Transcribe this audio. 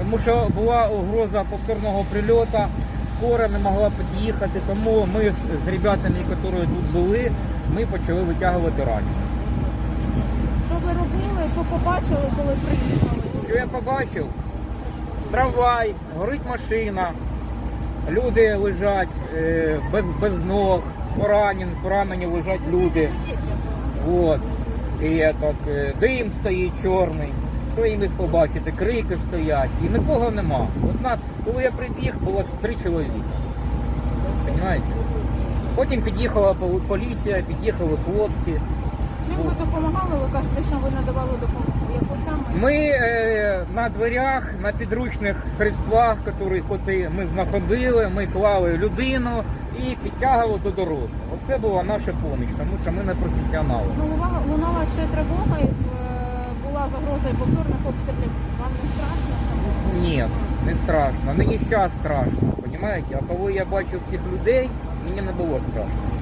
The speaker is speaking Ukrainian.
Тому що була угроза повторного прильоту, скоро не могла під'їхати, тому ми з, ребятами, які тут були, ми почали витягувати ранених. Що ви робили, що побачили, коли приїхали? Що я побачив? Трамвай, горить машина, люди лежать е, без, без ног, поранені, поранені лежать люди. От. І этот, е, дим стоїть чорний. Що я міг побачити? Крики стоять. І нікого нема. От нас, коли я прибіг, було три чоловіка. Понимаєте? Потім під'їхала поліція, під'їхали хлопці. Чим ви допомагали? Ви кажете, що ви надавали допомогу. Яку саме? Ми е, на дверях, на підручних средствах, які коти ми знаходили, ми клали людину і підтягували до дороги. Оце була наша допомога, тому що ми не професіонали. Ну, лунала, ще тривога е, і повторних обстрілів. Вам не страшно самому? Ні, не страшно. Мені зараз страшно, розумієте? А коли я бачив цих людей, мені не було страшно.